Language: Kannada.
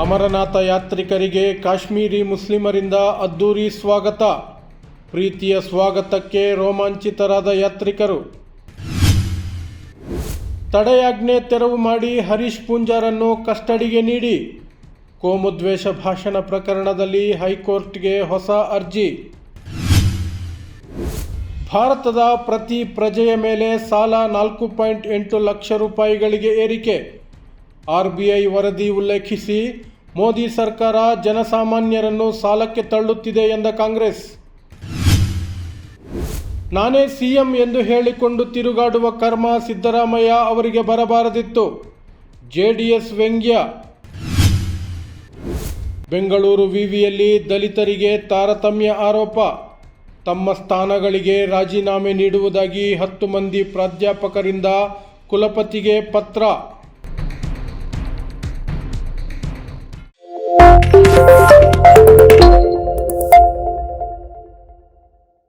ಅಮರನಾಥ ಯಾತ್ರಿಕರಿಗೆ ಕಾಶ್ಮೀರಿ ಮುಸ್ಲಿಮರಿಂದ ಅದ್ದೂರಿ ಸ್ವಾಗತ. ಪ್ರೀತಿಯ ಸ್ವಾಗತಕ್ಕೆ ರೋಮಾಂಚಿತರಾದ ಯಾತ್ರಿಕರು. ತಡೆಯಾಜ್ಞೆ ತೆರವು ಮಾಡಿ ಹರೀಶ್ ಪೂಂಜಾರನ್ನು ಕಸ್ಟಡಿಗೆ ನೀಡಿ. ಕೋಮುದ್ವೇಷ ಭಾಷಣ ಪ್ರಕರಣದಲ್ಲಿ ಹೈಕೋರ್ಟ್ಗೆ ಹೊಸ ಅರ್ಜಿ. ಭಾರತದ ಪ್ರತಿ ಪ್ರಜೆಯ ಮೇಲೆ ಸಾಲ ನಾಲ್ಕು ಪಾಯಿಂಟ್ ಎಂಟು ಲಕ್ಷ ರೂಪಾಯಿಗಳಿಗೆ ಏರಿಕೆ. ಆರ್ ಬಿ ಐ ವರದಿ ಉಲ್ಲೇಖಿಸಿ ಮೋದಿ ಸರ್ಕಾರ ಜನಸಾಮಾನ್ಯರನ್ನು ಸಾಲಕ್ಕೆ ತಳ್ಳುತ್ತಿದೆ ಎಂದ ಕಾಂಗ್ರೆಸ್. ನಾನೇ ಸಿಎಂ ಎಂದು ಹೇಳಿಕೊಂಡು ತಿರುಗಾಡುವ ಕರ್ಮ ಸಿದ್ದರಾಮಯ್ಯ ಅವರಿಗೆ ಬರಬಾರದಿತ್ತು. ಜೆಡಿಎಸ್ ವ್ಯಂಗ್ಯ. ಬೆಂಗಳೂರು ವಿವಿಯಲ್ಲಿ ದಲಿತರಿಗೆ ತಾರತಮ್ಯ ಆರೋಪ. ತಮ್ಮ ಸ್ಥಾನಗಳಿಗೆ ರಾಜೀನಾಮೆ ನೀಡುವುದಾಗಿ ಹತ್ತು ಮಂದಿ ಪ್ರಾಧ್ಯಾಪಕರಿಂದ ಕುಲಪತಿಗೆ ಪತ್ರ. Thank you.